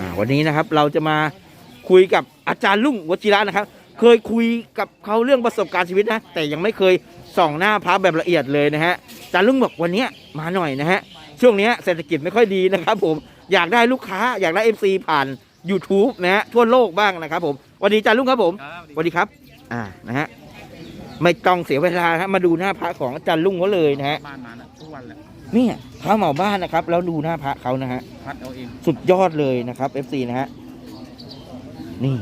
อ่าวันนี้นะครับเราจะมาคุยกับอาจารย์ลุงวชิระนะครับ เคยคุยกับเขาเรื่องประสบการณ์ชีวิตนะ แต่ยังไม่เคยส่องหน้าพระแบบละเอียดเลยนะฮะอาจารย์ลุงบอกวันเนี้ยมาหน่อยนะฮะช่วงเนี้ยเศรษฐกิจไม่ค่อยดีนะครับ ผมอยากได้ลูกค้าอยากได้ MC ผ่าน YouTube นะฮะทั่วโลกบ้างนะครับผมสวัสดีอาจารย์ลุงครับผมครับสวัสดีครับ อ่านะฮะไม่ต้องเสียเวลาฮะมาดูหน้าพระของอาจารย์ลุงเขาเลยนะฮะบ้านมานะทุก วันแหละเนี่ยพระเหมาบ้านนะครับ แล้วดูหน้าพระเขานะฮะพัดเอาเองสุดยอดเลยนะครับ FC นะฮะนี่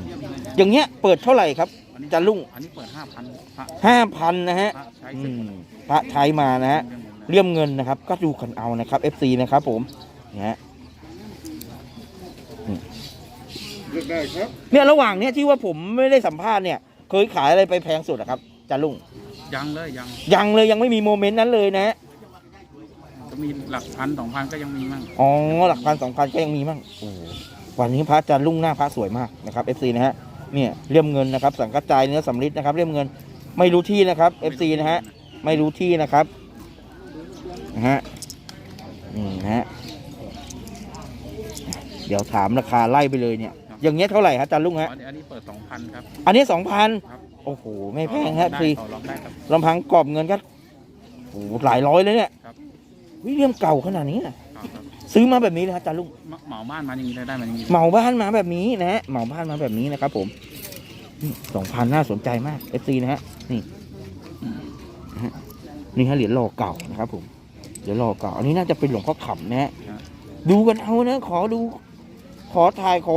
อย่างเงี้ยเปิดเท่าไหร่ครับอันนี้จะรุ่งอันนี้เปิดห้าพันพระห้าพันนะฮะพระใช้อืสิบมพระใช้มานะฮะเรื่องหมดเลยเลี่ยมเงินนะครับ ก็ดูกันเอานะครับ FC นะครับผมนะฮะเลือกได้ครับเนี่ยระหว่างเนี้ยที่ว่าผมไม่ได้สัมภาษณ์เนี่ย เคยขายอะไรไปแพงสุดอะครับจารุ่งยังเลยยังยังเลยยังไม่มีโมเมนต์นั้นเลยนะฮะจะ มีหลักพันสองพันก็ยังมีมั่งอ๋อหลักพันสองพันก็ยังมีมั่งโอ้โหวันนี้พระอาจารย์ลุ่งหน้าพระสวยมากนะครับ FC นะฮะเนี่ยเลี่ยมเงินนะครับ สังกัจจายเนื้อสำริดนะครับเลี่ยมเงินไม่รู้ที่นะครับ FC นะฮะไม่รู้ที่นะครับนะฮะนี่นะฮะเดี๋ยวถามราคาไล่ไปเลยเนี่ย อย่างเงี้ยเท่าไหร่ฮะอาจารย์ลุงฮะอันนี้อันนี้เปิดสองพันครับอันนี้สองพันครับโอ้โหไม่แพงฮะได้คือต่อรองได้ครับลำพังกรอบเงินก็โอ้โหหลายร้อยเลยเนี่ยครับ วิเลี่ยมเก่าขนาดนี้น่ะครับครับซื้อมาแบบนี้เลยฮะอาจารย์ลุงเหมาเหมาบ้านมาอย่างนี้ได้ได้มาอย่างนี้เหมาบ้านมาแบบนี้นะฮะเหมาบ้านมาแบบนี้นะครับผมสองพันน่าสนใจมาก FC นะฮะนี่นะฮะนี่ฮะเหรียญหล่อเก่านะครับผมเหรียญหล่อเก่าอันนี้น่าจะเป็นหลวงพ่อขำนะฮะดูกันเอานะขอดู ขอถ่ายขอ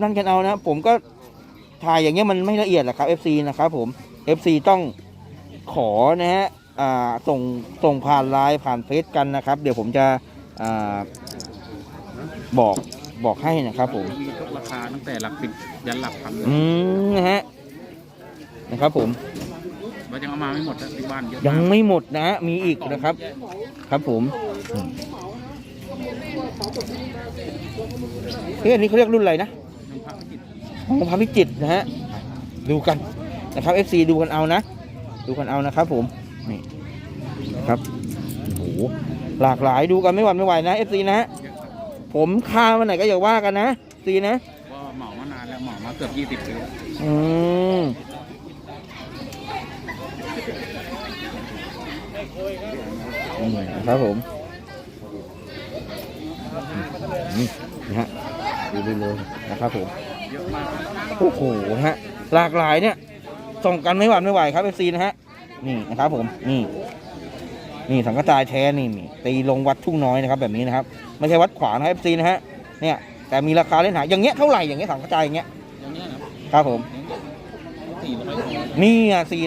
นั่นกันเอานะผมก็ถ่ายอย่างเงี้ยมันไม่ละเอียดหรอกครับ FC นะครับผม FC ต้องขอนะฮะอ่า ส่งส่งผ่านไลน์ผ่านเฟซกันนะครับ เดี๋ยวผมจะอ่าบอกบอกให้นะครับผมมีทุกราคาตั้งแต่หลักสิบยันหลักพันเลยอืมนะฮะนะครับผมเรายังเอามาไม่หมดนะที่บ้านเยอะยังมากไม่หมดนะฮะมีอีกนะครับ ครับผมอืมเฮ้ยอันนี้เขาเรียกรุ่นอะไรนะยังพระไม่ติดของพระพิจิตรนะฮะดูกันนะครับ FC ดูกันเอานะ ดูกันเอานะครับผมนี่นะ ครับโอ้โหหลากหลายดูกันไม่หวั่นไม่ไหวนะ FC นะฮะเยอะครับผมค่าวันไหนก็อย่าว่ากันนะซีนะก็เหมามานานแล้วเหมามาเกือบยี่สิบปีแล้วอืมอืมครับผมนี่นะฮะดูได้เลยนะครับผมเยอะมากครับโอ้โหนะฮะหลากหลายเนี่ยส่งกันไม่หวั่นไม่ไหวครับเอฟซีนะฮะนี่นะครับผมนี่ นี่สังกระจายแท้นี่นี่ตีลงวัดทุ่งน้อยนะครับ แบบนี้นะครับไม่ใช่วัดขวางนะเอฟซีนะฮะเนี่ยแต่มีราคาเล่นหาอย่างเงี้ยเท่าไหร่อย่างเงี้ยสังกระจายอย่างเงี้ยอย่างเงี้ยนะครับผมสี่ร้อยนี่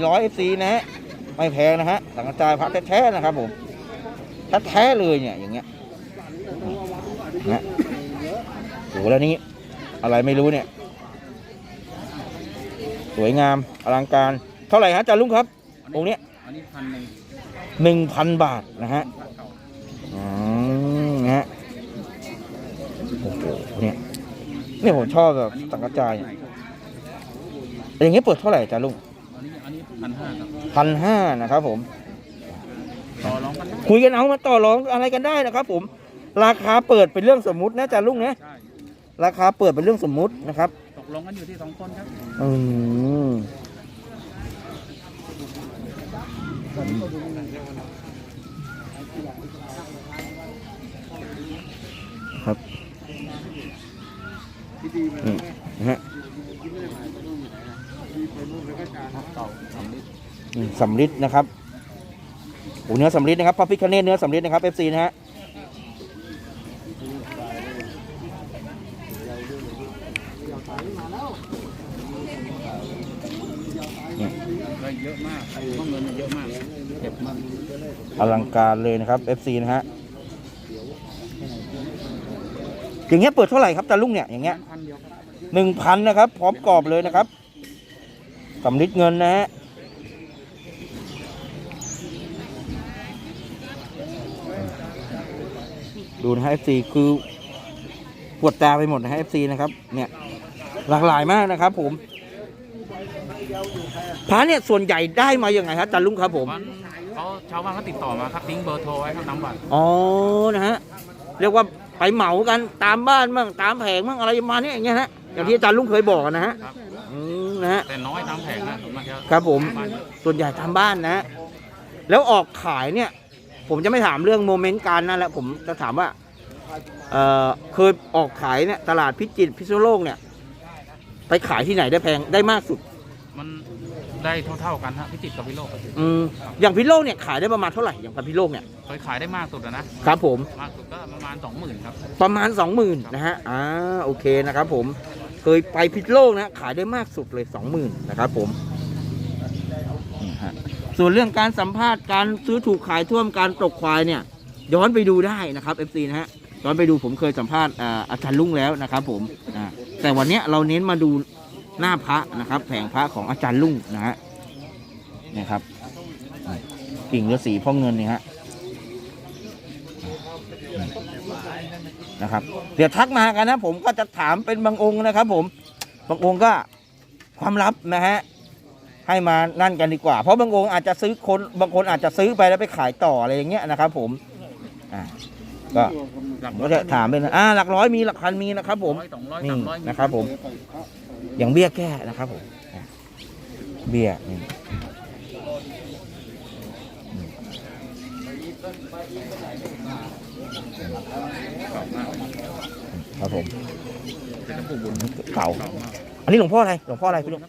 ร้อะ400 FC นะฮะไม่แพงนะฮะสังกระจายพระแท้ๆนะครับผมแท้ๆเลยเนี่ยอย่างเงี้ยนะโอ้โหแล้วนี้อะไรไม่รู้เนี่ย สวยงามอลังการ เท่าไหร่ฮะอาจารย์ลุงครับองค์เนี้ยอันนี้พันหนึ่ง หนึ่งพันบาทนะฮะพระเก่าอืมนะฮะโอ้โหเนี่ยเนี่ยผมชอบแบบสังกระจายเนี่ยอย่างเงี้ยเปิดเท่าไหร่อาจารย์ลุงอันนี้อันนี้พันห้าครับพันห้านะครับผม ต่อรองกันได้คุยกันเอามาต่อรองอะไรกันได้นะครับ ผม ราคาเปิดเป็นเรื่องสมมุตินะอาจารย์ลุงนะใช่ราคาเปิดเป็นเรื่องสมมุตินะครับตกลงกันอยู่ที่สองคนครับอืมครับนี่นะฮะ เก่าสำลิด อืม สำลิดนะครับโอ้เนื้อสำลิดนะครับพระพิคเนตเนื้อสำลิดนะครับ FC นะฮะเยอะมากห้องเงินเยอะมากเก็บมากอลังการเลยนะครับ FC นะฮะอย่างเงี้ยเปิดเท่าไหร่ครับตาลุงเนี่ยอย่างเงี้ยหนึ่งพันนะครับ พร้อมกรอบเลยนะครับสำลิดเงินนะฮะ ดูนะฮะ FC คือปวดตาไปหมดนะฮะ FC นะครับ เนี่ยหลากหลายมากนะครับ ผมพระเนี่ยส่วนใหญ่ได้มาอย่างไงครับตาลุงครับผมวันเขาชาวบ้านเขาติดต่อมาครับทิ้งเบอร์โทรไว้ครับน้ำบัตรอ๋อนะฮะเรียกว่าไปเหมากันตามบ้านบ้างตามแผงบ้างอะไรประมาณนี้อย่างเงี้ยฮะอย่างที่อาจารย์ลุงเคยบอกนะฮะครับ อืมนะฮะ แต่น้อยตามแผงนะส่วนมากจะครับผมบ้านส่วนใหญ่ตามบ้านนะฮะแล้วออกขายเนี่ย ผมจะไม่ถามเรื่องโมเมนต์การนั่นแหละผมจะถามว่าเอ่อเคยออกขายเนี่ยตลาดพิจิตรพิษณุโลกเนี่ย ไปขายที่ไหนได้แพงได้มากสุด มันได้เท่าๆกันฮะพิจิตรกับพิโลกอืมอย่างพิษณุโลกเนี่ยขายได้ประมาณเท่าไหร่อย่างพันพิษณุโลกเนี่ยเคยขายได้มากสุดอะนะครับผม มากสุดก็ประมาณสองหมื่นครับ ประมาณสองหมื่นนะฮะ อ่า โอเคนะครับผม เคยไปพิษณุโลกนะ ขายได้มากสุดเลยสองหมื่นนะครับผมนี่ฮะ ส่วนเรื่องการสัมภาษณ์การซื้อถูกขายท่วมการตกควายเนี่ยย้อนไปดูได้นะครับ FC นะฮะย้อนไปดูผมเคยสัมภาษณ์อาจารย์ลุงแล้วนะครับ ผมแต่วันนี้เราเน้นมาดูหน้าพระนะครับ แผงพระของอาจารย์ลุงนะฮะนี่ยครับกิ่งฤาษีพ่อเงินนี่ฮะนะครับ เดี๋ยวทักมากันนะ ผมก็จะถามเป็นบางองค์นะครับ ผมบางองค์ก็ความลับนะฮะ ให้มานั่นกันดีกว่า เพราะบางองค์อาจจะซื้อคนบางคนอาจจะซื้อไปแล้วไปขายต่ออะไรอย่างเงี้ยนะครับ ผมอ่าก็หลักผมก็จะถามเป็นอ่าหลักร้อยมีหลักพันมีนะครับ ผมร้อยสองร้อยนี่สามร้อยนะครับผม อย่างเบี้ยแก้นะครับผมอะเบี้ยนี่อืมครับผมเป็นหลวงปู่บุญเก่าเก่ามากอันนี้หลวงพ่ออะไรหลวงพ่ออะไรพี่ลุง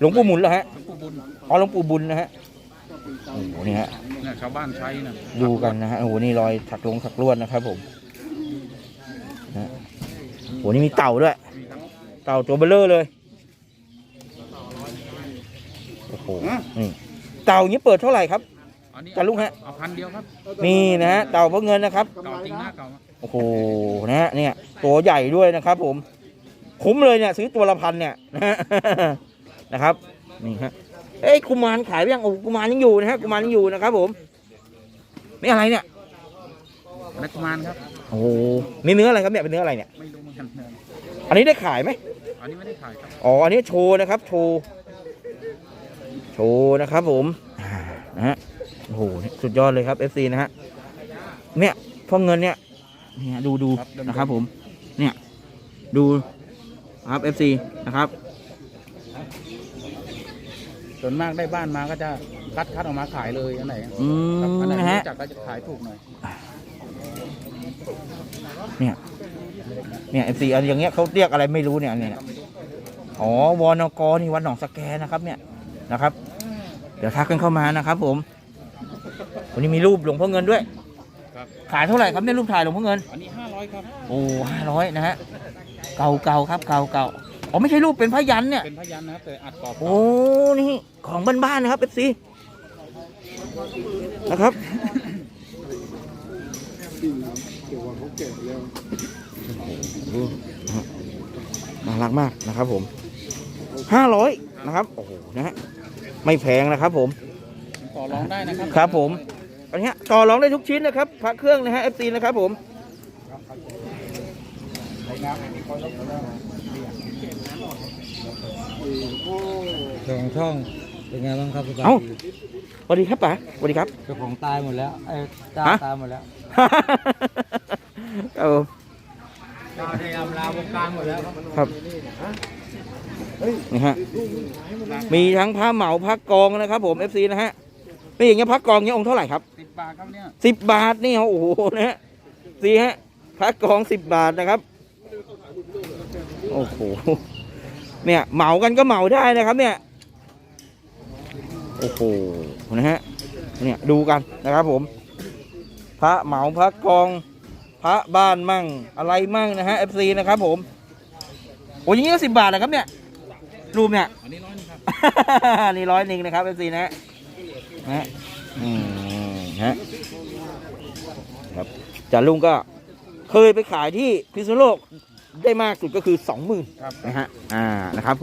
หลวงปู่หมุนเหรอฮะหลวงปู่บุญอ๋อหลวงปู่บุญนะฮะโอ้โหนี่ฮะเนี่ยชาวบ้านใช้นะดูกันนะฮะโอ้โหนี่รอยถักลงถักลวดนะครับผมนะฮะโอ้โหนี่มีเต่าด้วยมีครับเต่าตัวเบลเลอร์เลยโอ้โหนี่เต่านี้เปิดเท่าไหร่ครับอันนี้จารุงฮะเอาพันเดียวครับนี่นะฮะเต่าเพราะเงินนะครับเก่าจริงหน้าเก่าโอ้โหนะฮะเนี่ยตัวใหญ่ด้วยนะครับ ผม คุ้มเลยเนี่ย ซื้อตัวละพันเนี่ยนะฮะ นะครับนี่ฮะเอ้ยกุมารขายไปยังโอ้กุมารยังอยู่นะฮะกุมารยังอยู่นะครับ ผมนี่อะไรเนี่ยนักกุมารครับโอ้โหนี่เนื้ออะไรครับเนี่ยเป็นเนื้ออะไรเนี่ยไม่รู้เหมือนกันอันนี้ได้ขายไหมอันนี้ไม่ได้ขายครับอ๋ออันนี้โชว์นะครับ โชว์โชว์นะครับ ผมอ่านะฮะโอ้โหสุดยอดเลยครับ FC นะฮะเนี่ยพ่อเงินเนี่ยเนี่ยดูดูนะครับ ผม เนี่ยดูนะครับ FC นะครับ ส่วนมากได้บ้านมาก็จะคัดคัดออกมาขายเลยอันไหนอืมครับอันไหนนะฮะ รู้จักก็จะขายถูกหน่อยเนี่ย เนี่ย FC อันอย่างเงี้ยเขาเรียกอะไรไม่รู้เนี่ยอันเนี่ย อ๋อวนกนี่วัดหนองสแกนะครับ เนี่ยนะครับ เดี๋ยวทักกันเข้ามานะครับผม วันนี้มีรูปหลวงพ่อเงินด้วยครับขายเท่าไหร่ครับเนี่ยรูปถ่ายหลวงพ่อเงิน อันนี้ห้าร้อยครับ โอ้ห้าร้อยนะฮะ เก่าเก่าครับ เก่าเก่า อ๋อไม่ใช่รูปเป็นพยันเนี่ย เป็นพยันนะครับแต่อัดกรอบโอ้นี่ของบ้านๆนะครับเอฟซีนะครับจริงเกี่ยวกับเขาแก่แล้วน่ารักมากนะครับผมห้าร้อยนะครับโอ้โหนะฮะไม่แพงนะครับผมต่อรองได้นะครับครับผมอันนี้ต่อรองได้ทุกชิ้นนะครับพระเครื่องนะฮะเอฟซีนะครับผม เจ้าของช่องเป็นไงบ้างครับคุณตาเอ้าสวัสดีครับป๋าสวัสดีครับ เจ้าของตายหมดแล้วไอ้เจ้าฮะ ตายหมดแล้วครับผมเจ้าได้อำลาวงการหมดแล้วครับนี่ฮะมีทั้งผ้าเหมาผ้ากองนะครับผม FC นะฮะนี่อย่างเงี้ยผ้ากองเงี้ยองค์เท่าไหร่ครับสิบบาทครับเนี่ยสิบบาทนี่โอ้โหนะฮะสีฮะผ้ากองสิบบาทนะครับ โอ้โห เนี่ยเหมากันก็เหมาได้นะครับเนี่ยโอ้โหนะฮะเนี่ยดูกันนะครับผม พระเหมาพระกองพระบ้านมั่งอะไรมั่งนะฮะ FC นะครับผมโอ้ยอย่างงี้ก็สิบบาทนะครับเนี่ยรูปเนี่ยอันนี้ร้อยหนึงครับนี่ร้อยหนึ่งนะครับ FC นะฮะนะฮะอืมฮะครับจ่าลุงก็เคยไปขายที่พิษณุโลก ได้มากสุดก็คือสองหมื่นครับ นะฮะอ่านะครับ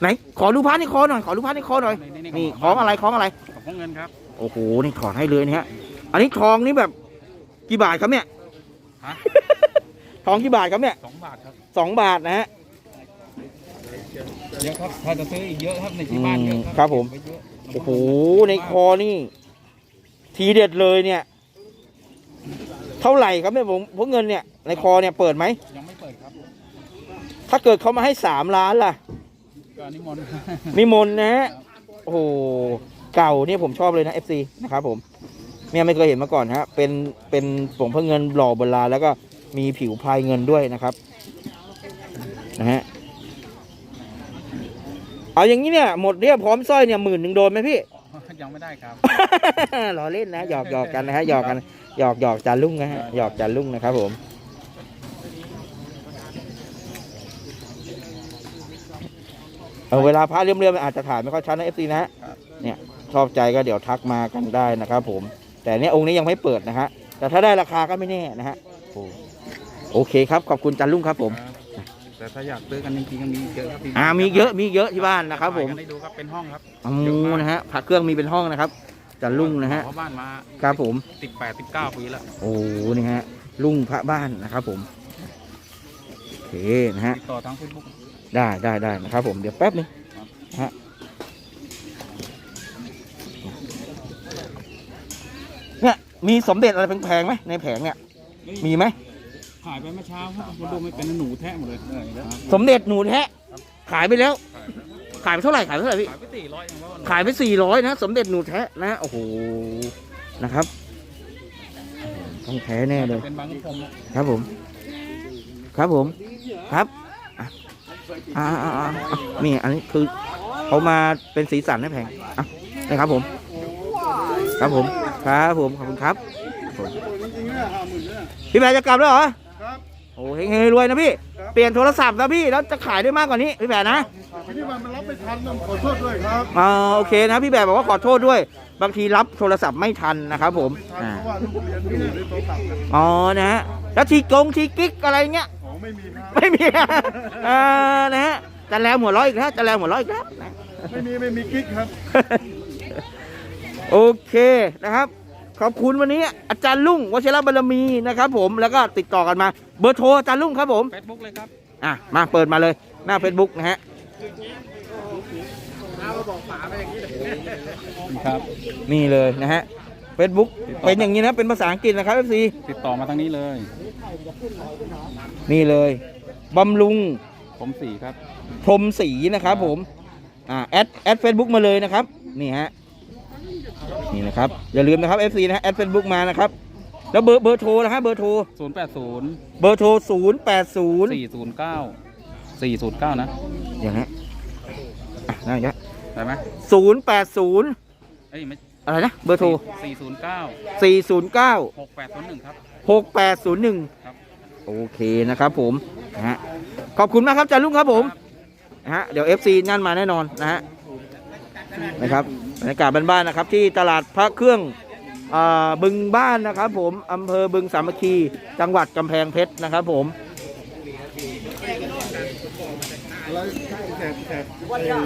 ไหนขอดูพระในคอหน่อยขอดูพระในคอหน่อยนี่ของอะไรของอะไร ขอบคุณเงินครับ โอ้โหนี่ถอดให้เลยนะฮะอันนี้ทองนี่แบบกี่บาทครับเนี่ยฮะ ทองกี่บาทครับเนี่ยสองบาทครับสองบาทนะฮะ เยอะครับ ถ้าจะซื้ออีกเยอะครับในที่บ้านเยอะอืมครับผม เก็บไว้เยอะโอ้โหในคอนี่ ทีเด็ดเลยเนี่ยท เท่าไหร่ครับเนี่ยผมพวกเงินเนี่ยในคอเนี่ยเปิดไหมยังไม่เปิดครับถ้าเกิดเขามาให้สามล้านล่ะก็นิมนต์นิมนต์นะฮะโอ้โหเก่านี่ผมชอบเลยนะ FC นะครับผมเนี่ยไม่เคยเห็นมาก่อนฮะเป็นเป็นผงพระเงินหล่อโบราณแล้วก็มีผิวพายเงินด้วยนะครับนะฮะเอาอย่างนี้เนี่ยหมดเรียบพร้อมสร้อยเนี่ยหมื่นหนึ่งโดนไหมพี่ยังไม่ได้ครับล้อเล่นนะหยอกหยอกกันนะฮะหยอกกัน หยอกหยอกจานลุ่งนะฮะหยอกจานลุ่งนะครับผมเออเวลาพระเรื่อมๆอาจจะถ่ายไม่ค่อยชัดนะเอฟซีนะฮะครับเนี่ยชอบใจก็เดี๋ยวทักมากันได้นะครับผม แต่เนี้ยองค์นี้ยังไม่เปิดนะฮะ แต่ถ้าได้ราคาก็ไม่แน่นะฮะโอ้โอเคครับ ขอบคุณจันลุ่งครับผมครับแต่ถ้าอยากซื้อกันจริงๆก็มีเยอะครับที่อ่ามีเยอะมีเยอะที่บ้านนะครับผมถ่ายกันได้ดูครับเป็นห้องครับอ๋อนะฮะพระเครื่องมีเป็นห้องนะครับ จันลุ่งนะฮะเพราะบ้านมาครับผม สิบแปดสิบเก้าปีแล้วโอ้นี่ฮะลุงพระบ้านนะครับผมโอเคนะฮะ ติดต่อทางเฟซบุ๊ก ได้ได้ได้นะครับผมเดี๋ยวแป๊บนึงนะฮะเนี่ยมีสมเด็จอะไรแพงๆไหมในแผงเนี่ยมีไหมขายไปเมื่อเช้าครับมาดูไม่เป็นหนูแท้หมดเลยครับสมเด็จหนูแท้ขายไปแล้ว ขายไปเท่าไหร่ขายไปเท่าไหร่พี่ ขายไปสี่ร้อยเองว่าขายไปสี่ร้อยนะ สมเด็จหนูแท้นะ โอ้โห นะครับ ต้องแท้แน่เลย เป็นบางกระพรมครับผม ครับผม ครับอะอ่าอ่าอ่าอะนี่อันนี้คือเขามาเป็นสีสันให้แพงอะนะครับผม ครับผม ครับผม ขอบคุณครับผมจริงๆเนี่ยห้าหมื่นเนี่ยพี่แบร์จะกลับแล้วเหรอครับ โอ้เฮงๆรวยนะพี่ เปลี่ยนโทรศัพท์นะพี่ แล้วจะขายได้มากกว่านี้พี่แบร์นะทีนี้มันรับไม่ทันต้องขอโทษด้วยครับอ่าโอเคนะพี่แบร์บอกว่าขอโทษด้วย บางทีรับโทรศัพท์ไม่ทันนะครับผมทันอ่าเพราะว่าลูกเรียนอยู่ในโต๊ะตับกันอ๋อนะฮะแล้วทีกงทีกิ๊กอะไรเงี้ยของไม่มีครับไม่มีเออนะฮะจะแล้วหัวเร้อยอีกแล้วจะแล้วหัวเร้อยอีกแล้วนะไม่มีไม่มีกิ๊กครับ โอเคนะครับ ขอบคุณวันนี้อาจารย์ลุงวชิรบารมีนะครับผมแล้วก็ติดต่อกันมา เบอร์โทรอาจารย์ลุงครับผมเฟซบุ๊กเลยครับอะมาเปิดมาเลยหน้า Facebook นะฮะครับ นี่เลยนะฮะ Facebook เป็นอย่างนี้นะเป็นภาษาอังกฤษนะครับ FC ติดต่อมาทางนี้เลย นี่เลยบำรุงผมสี่ครับ พรหมศรีนะครับผมอ่าแอดแอดเฟซบุ๊กมาเลยนะครับ นี่ฮะ นี่นะครับ อย่าลืมนะครับ FC นะฮะแอดเฟซบุ๊กมานะครับ แล้วเบอร์เบอร์โทรนะฮะเบอร์โทร ศูนย์แปดศูนย์เบอร์โทร 0 8 0สี่ศูนย์เก้าสี่ศูนย์เก้านะ อย่างนี้อะนั่นอย่างได้ไหมศูนย์แปดศูนย์เอ้ยไม่อะไรนะ เบอร์โทร สี่ศูนย์เก้าสี่ศูนย์เก้าหกแปดศูนย์หนึ่งครับหกแปดศูนย์หนึ่งครับโอเคนะครับผมนะฮะขอบคุณมากครับอาจารย์ลุงครับผมนะฮะเดี๋ยว FC นั่นมาแน่นอนนะฮะนะครับบ รรยากาศบ้านๆนะครับ ที่ตลาดพระเครื่องอ่าบึงบ้านนะครับ ผมอำเภอบึงสามัคคีจังหวัดกำแพงเพชรนะครับผมอะไรแถบแถบไอ้ถ้า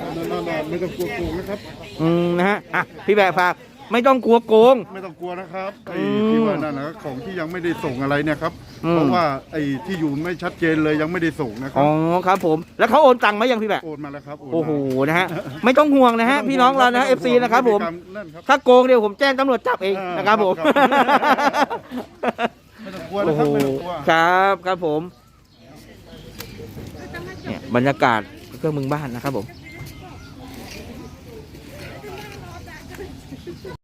ถ้านั่นๆๆไม่ต้องกลัวโกงนะครับ อืมนะฮะอะพี่แบกฝาก ไม่ต้องกลัวโกง ไม่ต้องกลัวนะครับไอ้อืมที่ว่านั่นนะของที่ยังไม่ได้ส่งอะไรเนี่ยครับอืม เพราะว่าไอ้ที่อยู่ไม่ชัดเจนเลยยังไม่ได้ส่งนะครัอ๋บอครับผม แล้วเขาโอนตังค์ไหมยังพี่แบกโอนมาแล้วครับโอนมาโอ้โหนะฮะไม่ต้องห่วงนะฮะพี่น้องเรานะ FC นะครับผม นั่นครับ ถ้าโกงเดี๋ยวผมแจ้งตำรวจจับเองอ่านนะครับผมครับ ไม่ต้องกลัวนะครับไม่ต้องกลัวครับครับผมเนี่ยบรรยากาศเครื่องมึงบ้านนะครับผม